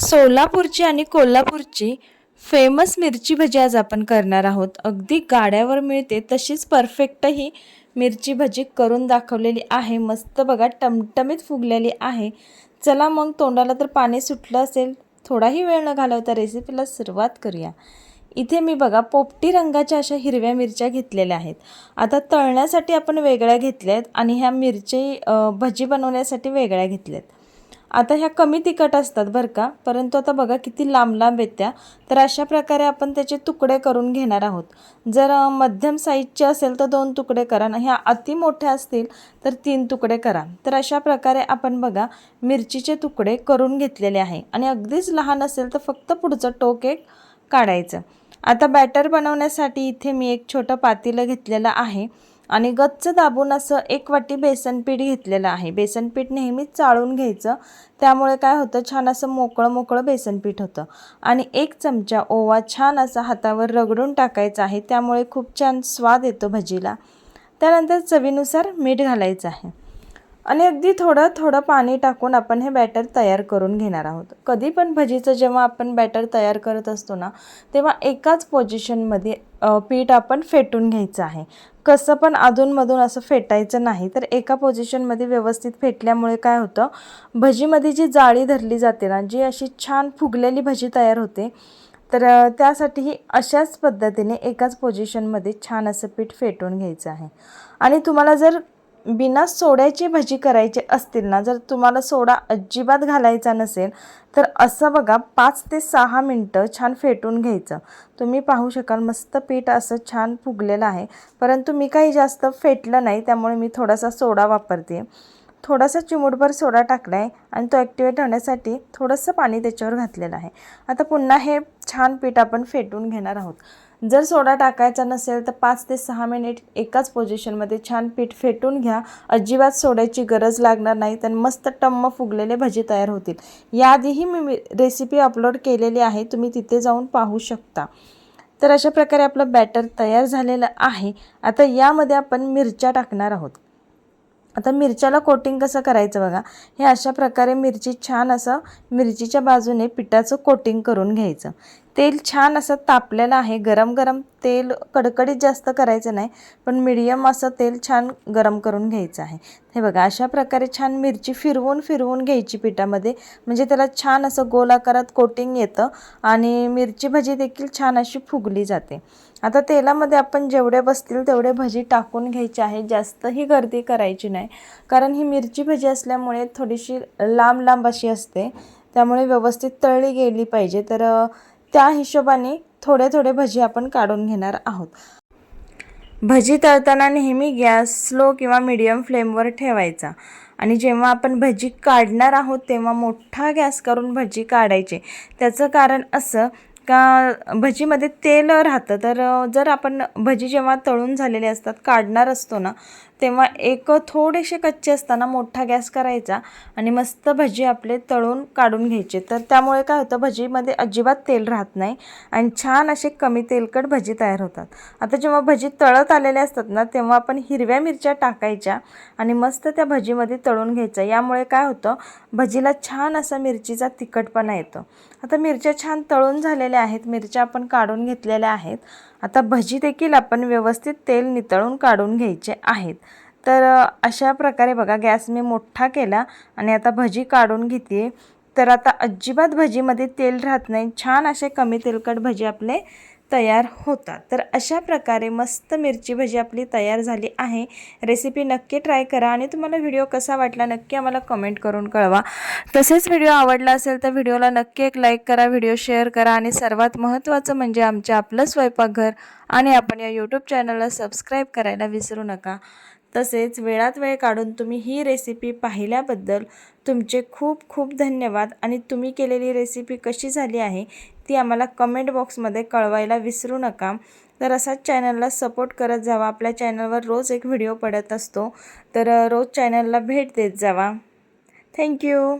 सोलापूरची आणि कोल्हापूरची फेमस मिरची भजी आज आपण करणार आहोत. अगदी गाड्यावर मिळते तशीच परफेक्ट ही मिरची भजी करून दाखवलेली आहे. मस्त बघा टमटमीत फुगलेली आहे. चला मग तोंडाला तर पाणी सुटलं असेल. थोडाही वेळ न घालवता रेसिपीला सुरुवात करूया. इथे मी बघा पोपटी रंगाच्या अशा हिरव्या मिरच्या घेतलेल्या आहेत. आता तळण्यासाठी आपण वेगळ्या घेतल्या आहेत आणि ह्या मिरची भजी बनवण्यासाठी वेगळ्या घेतल्या आहेत आता ह्या कमी तिखट असतात बरं का परंतु आता बघा किती लांब लांब येत्या तर अशा प्रकारे आपण त्याचे तुकडे करून घेणार आहोत. जर मध्यम साईजचे असेल तर दोन तुकडे करा आणि ह्या अति मोठ्या असतील तर तीन तुकडे करा. तर अशा प्रकारे आपण बघा मिरचीचे तुकडे करून घेतलेले आहे. आणि अगदीच लहान असेल तर फक्त पुढचं टोक एक काढायचं. आता बॅटर बनवण्यासाठी इथे मी एक छोटं पातेलं घेतलेलं आहे. आणि गच्च दाबून असं एक वाटी बेसन पीठ घेतलेलं आहे. बेसन पीठ नेहमीच चाळून घ्यायचं. त्यामुळे काय होतं छान असं मोकळं मोकळं बेसन पीठ होतं. आणि एक चमचा ओवा छान असा हातावर रगडून टाकायचा आहे. त्यामुळे खूप छान स्वाद येतो भजीला. त्यानंतर चवीनुसार मीठ घालायचं आहे. आणि अगदी थोडं थोडं पाणी टाकून आपण हे बॅटर तयार करून घेणार आहोत. कधी पण भजीचं जेव्हा आपण बॅटर तयार करत असतो ना तेव्हा एकाच पोझिशनमध्ये पीठ आपण फेटून घ्यायचं आहे. कसं पण अधूनमधून असं फेटायचं नाही तर एका पोझिशनमध्ये व्यवस्थित फेटल्यामुळे काय होतं भजीमध्ये जी जाळी धरली जाते ना जी अशी छान फुगलेली भजी तयार होते तर त्यासाठीही अशाच पद्धतीने एकाच पोझिशनमध्ये छान असं पीठ फेटून घ्यायचं आहे. आणि तुम्हाला जर बिना सोड्याची भजी करायची असतील ना जर तुम्हाला सोडा अजिबात घालायचा नसेल तर असं बघा पाच ते सहा मिनटं छान फेटून घ्यायचं. तुम्ही पाहू शकाल मस्त पीठ असं छान फुगलेलं आहे. परंतु मी काही जास्त फेटलं नाही त्यामुळे मी थोडासा सोडा वापरते. थोडासा चिमूटभर सोडा टाकला आहे आणि तो ॲक्टिवेट होण्यासाठी थोडंसं पाणी त्याच्यावर घातलेलं आहे. आता पुन्हा हे छान पीठ आपण फेटून घेणार आहोत. जर सोडा टाकायचा नसेल तर पाच ते सहा मिनिट एकाच पोझिशनमध्ये छान पीठ फेटून घ्या. अजिबात सोड्याची गरज लागणार नाही. तर मस्त टम्म फुगलेले भजी तयार होतील. याआधीही मी रेसिपी अपलोड केलेली आहे. तुम्ही तिथे जाऊन पाहू शकता. तर अशा प्रकारे आपलं बॅटर तयार झालेलं आहे. आता यामध्ये आपण मिरच्या टाकणार आहोत. आता मिरच्याला कोटिंग कसं करायचं बघा. हे अशा प्रकारे मिरची छान असं मिरचीच्या बाजूने पिठाचं कोटिंग करून घ्यायचं. तेल छान असं तापलेलं आहे. गरम गरम तेल कडकडीत जास्त करायचं नाही पण मिडियम असं तेल छान गरम करून घ्यायचं आहे. हे बघा अशा प्रकारे छान मिरची फिरवून फिरवून घ्यायची पिठामध्ये. म्हणजे त्याला छान असं गोल आकारात कोटिंग येतं आणि मिरची भजी देखील छान अशी फुगली जाते. आता तेलामध्ये आपण जेवढे बसतील तेवढे भजी टाकून घ्यायची आहे. जास्तही गर्दी करायची नाही. कारण ही मिरची भजी असल्यामुळे थोडीशी लांब लांब अशी असते. त्यामुळे व्यवस्थित तळली गेली पाहिजे. तर त्या हिशोबाने थोडे थोडे भजी आपण काढून घेणार आहोत. भजी तळताना नेहमी गॅस स्लो किंवा मीडियम फ्लेमवर ठेवायचा. आणि जेव्हा आपण भजी काढणार आहोत तेव्हा मोठा गॅस करून भजी काढायची. त्याचं कारण असं का भजीमध्ये तेल राहतं. तर जर आपण भजी जेव्हा तळून झालेले असतात काढणार असतो ना तेव्हा एक थोडेसे कच्चे असताना मोठा गॅस करायचा आणि मस्त भजी आपले तळून काढून घ्यायचे. तर त्यामुळे काय होतं भजीमध्ये अजिबात तेल राहत नाही आणि छान असे कमी तेलकट भजी तयार होतात. आता जेव्हा भजी तळत आलेले असतात ना तेव्हा आपण हिरव्या मिरच्या टाकायच्या आणि मस्त त्या भजीमध्ये तळून घ्यायचं. यामुळे काय होतं भजीला छान असा मिरचीचा तिखटपणा येतो. आता मिरच्या छान तळून झालेल्या आहेत मिरच्या आपण काढून घेतलेल्या आहेत. आता भजी देखील आपण व्यवस्थित तेल नितळून काढून घ्यायचे आहेत. तर अशा प्रकारे बघा गॅस मी मोठा केला आणि आता भजी काढून घेते तर आता अजिबात भजीमध्ये तेल राहत नाही. छान असे कमी तेलकट भजी आपले तयार होतात. तर अशा प्रकारे मस्त मिरची भजी आपली तयार झाली आहे. रेसिपी नक्की ट्राय करा आणि तुम्हाला व्हिडिओ कसा वाटला नक्की आम्हाला कमेंट करून कळवा. तसेच व्हिडिओ आवडला असेल तर व्हिडिओला नक्की एक लाईक करा व्हिडिओ शेअर करा आणि सर्वात महत्त्वाचं म्हणजे आमच्या आपलं स्वयंपाकघर आणि आपण या यूट्यूब चॅनलला सबस्क्राईब करायला विसरू नका. तसेच वेळात वेळ काढून तुम्ही ही रेसिपी पाहिल्याबद्दल तुमचे खूप खूप धन्यवाद आणि तुम्ही केलेली रेसिपी कशी झाली आहे ती आम्हाला कमेंट बॉक्समध्ये कळवायला विसरू नका. तर असाच चॅनलला सपोर्ट करत जावा. आपल्या चॅनलवर रोज एक व्हिडिओ पडत असतो. तर रोज चॅनलला भेट देत जावा. थँक्यू